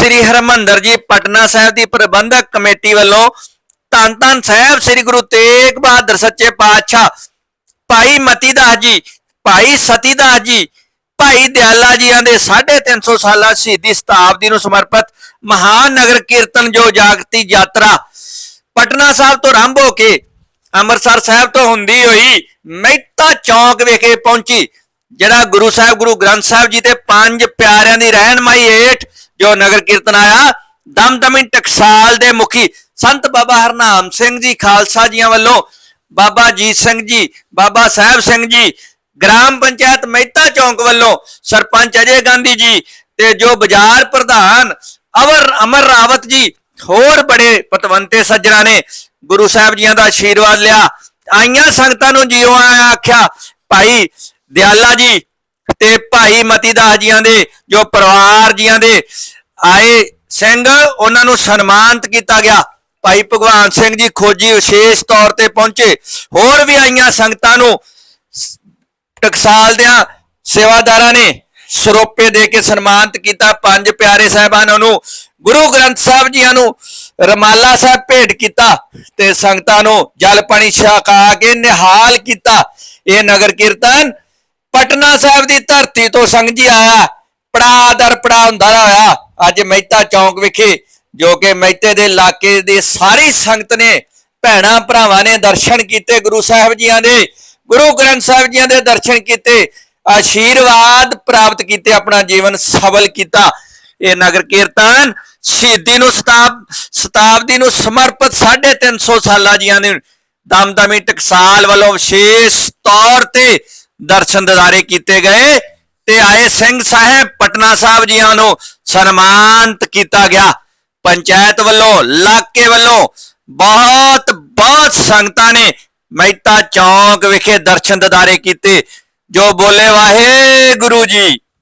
ਸ੍ਰੀ ਹਰਮੰਦਰ ਜੀ, ਪਟਨਾ ਸਾਹਿਬ ਦੀ ਪ੍ਰਬੰਧਕ ਕਮੇਟੀ ਵੱਲੋਂ ਧੰਨ ਧੰਨ ਸਾਹਿਬ ਸ੍ਰੀ ਗੁਰੂ ਤੇਗ ਬਹਾਦਰ ਸੱਚੇ ਪਾਤਸ਼ਾਹ, ਭਾਈ ਮਤੀ ਦਾਸ ਜੀ, ਭਾਈ ਸਤੀ ਦਾਸ ਜੀ, ਭਾਈ ਦਿਆਲਾ ਜੀਆਂ ਦੇ 350 ਸਾਲਾ ਸ਼ਹੀਦੀ ਸ਼ਤਾਬਦੀ ਨੂੰ ਸਮਰਪਿਤ ਮਹਾਨ ਨਗਰ ਕੀਰਤਨ ਜੋ ਜਾਗਤੀ ਯਾਤਰਾ ਪਟਨਾ ਸਾਹਿਬ ਤੋਂ ਆਰੰਭ ਹੋ ਕੇ ਅੰਮ੍ਰਿਤਸਰ ਸਾਹਿਬ ਤੋਂ ਹੁੰਦੀ ਹੋਈ ਮਹਿਤਾ ਚੌਂਕ ਵਿਖੇ ਪਹੁੰਚੀ, ਜਿਹੜਾ ਗੁਰੂ ਸਾਹਿਬ, ਗੁਰੂ ਗ੍ਰੰਥ ਸਾਹਿਬ ਜੀ ਤੇ ਪੰਜ ਪਿਆਰਿਆਂ ਦੀ ਰਹਿਨਮਾਈ ਹੇਠ ਜੋ ਨਗਰ ਕੀਰਤਨ ਆਇਆ ਦਮਦਮੀ ਟਕਸਾਲ ਦੇ ਮੁਖੀ ਸੰਤ ਬਾਬਾ ਹਰਨਾਮ ਸਿੰਘ ਜੀ ਖਾਲਸਾ ਜੀਆਂ ਵੱਲੋਂ, ਬਾਬਾ ਜੀਤ ਸਿੰਘ ਜੀ, ਬਾਬਾ ਸਾਹਿਬ ਸਿੰਘ ਜੀ, ਗ੍ਰਾਮ ਪੰਚਾਇਤ ਮਹਿਤਾ ਚੌਂਕ ਵੱਲੋਂ ਸਰਪੰਚ ਅਜੇ ਗਾਂਧੀ ਜੀ ਤੇ ਜੋ ਬਾਜ਼ਾਰ ਪ੍ਰਧਾਨ ਅਮਰ ਅਮਰ ਰਾਵਤ ਜੀ, ਹੋਰ ਬੜੇ ਪਤਵੰਤੇ ਸੱਜਣਾ ਨੇ ਗੁਰੂ ਸਾਹਿਬ ਜੀਆਂ ਦਾ ਆਸ਼ੀਰਵਾਦ ਲਿਆ। ਆਈਆਂ ਸੰਗਤਾਂ ਨੂੰ ਜਿਉ ਆਇਆ ਆਖਿਆ, ਭਾਈ ਦਿਆਲਾ ਜੀ ਤੇ ਭਾਈ ਮਤੀਦਾਸ ਜੀਆਂ ਦੇ, ਜੋ ਪਰਿਵਾਰ ਜੀਆਂ ਦੇ ਆਏ ਸਿੰਘ, ਉਹਨਾਂ ਨੂੰ ਸਨਮਾਨਿਤ ਕੀਤਾ ਗਿਆ। ਭਾਈ ਭਗਵਾਨ ਸਿੰਘ ਜੀ ਖੋਜੀ ਵਿਸ਼ੇਸ਼ ਤੌਰ ਤੇ ਪਹੁੰਚੇ। ਹੋਰ ਵੀ ਆਈਆਂ ਸੰਗਤਾਂ ਨੂੰ ਟਕਸਾਲ ਦਿਆਂ ਸੇਵਾਦਾਰਾਂ ਨੇ ਸਰੋਪੇ ਦੇ ਕੇ ਸਨਮਾਨਿਤ ਕੀਤਾ। ਪੰਜ ਪਿਆਰੇ ਸਾਹਿਬਾਨਾਂ ਨੂੰ, ਗੁਰੂ ਗ੍ਰੰਥ ਸਾਹਿਬ ਜੀਆਂ ਨੂੰ ਰਮਾਲਾ ਸਾਹਿਬ ਭੇਟ ਕੀਤਾ ਤੇ ਸੰਗਤਾਂ ਨੂੰ ਜਲ ਪਾਣੀ ਛਕਾ ਕੇ ਨਿਹਾਲ ਕੀਤਾ। ਇਹ ਨਗਰ ਕੀਰਤਨ ਪਟਨਾ ਸਾਹਿਬ ਦੀ ਧਰਤੀ ਤੋਂ ਸੰਗ ਜੀ ਆਇਆ। ਪੜਾ ਦਰ ਪੜਾ ਹੁੰਦਾ ਹੋਇਆ। ਅੱਜ ਮਹਿਤਾ ਚੌਂਕ ਵਿਖੇ ਜੋ ਕਿ ਮਹਿਤੇ ਦੇ ਇਲਾਕੇ ਦੇ ਸਾਰੀ ਸੰਗਤ ਨੇ ਭੈਣਾ ਭਰਾਵਾਂ ਨੇ ਦਰਸ਼ਨ ਕੀਤੇ ਗੁਰੂ ਸਾਹਿਬ ਜੀਆਂ ਦੇ, ਗੁਰੂ ਗ੍ਰੰਥ ਸਾਹਿਬ ਜੀਆਂ ਦੇ ਦਰਸ਼ਨ ਕੀਤੇ, ਆਸ਼ੀਰਵਾਦ ਪ੍ਰਾਪਤ ਕੀਤੇ, ਆਪਣਾ ਜੀਵਨ ਸਫਲ ਕੀਤਾ। ਇਹ ਨਗਰ ਕੀਰਤਨ ਸ਼ਹੀਦੀ ਨੂੰ ਸਤਾਬ, ਸ਼ਤਾਬਦੀ ਨੂੰ ਸਮਰਪਿਤ 350 ਸਾਲਾਂ ਜੀਆਂ ਦੇ ਦਮਦਮੀ ਟਕਸਾਲ ਵੱਲੋਂ ਵਿਸ਼ੇਸ਼ ਤੌਰ ਤੇ ਦਰਸ਼ਨ ਦਿਦਾਰੇ ਕੀਤੇ ਗਏ ਤੇ ਆਏ ਸਿੰਘ ਸਾਹਿਬ, ਪਟਨਾ ਸਾਹਿਬ ਜੀਆਂ ਨੂੰ ਸਨਮਾਨਿਤ ਕੀਤਾ ਗਿਆ। ਪੰਚਾਇਤ ਵੱਲੋਂ, ਇਲਾਕੇ ਵੱਲੋਂ ਬਹੁਤ ਬਹੁਤ ਸੰਗਤਾਂ ਨੇ ਮਹਿਤਾ ਚੌਂਕ ਵਿਖੇ ਦਰਸ਼ਨ ਦਿਦਾਰੇ ਕੀਤੇ, ਜੋ ਬੋਲੇ, ਵਾਹਿਗੁਰੂ ਜੀ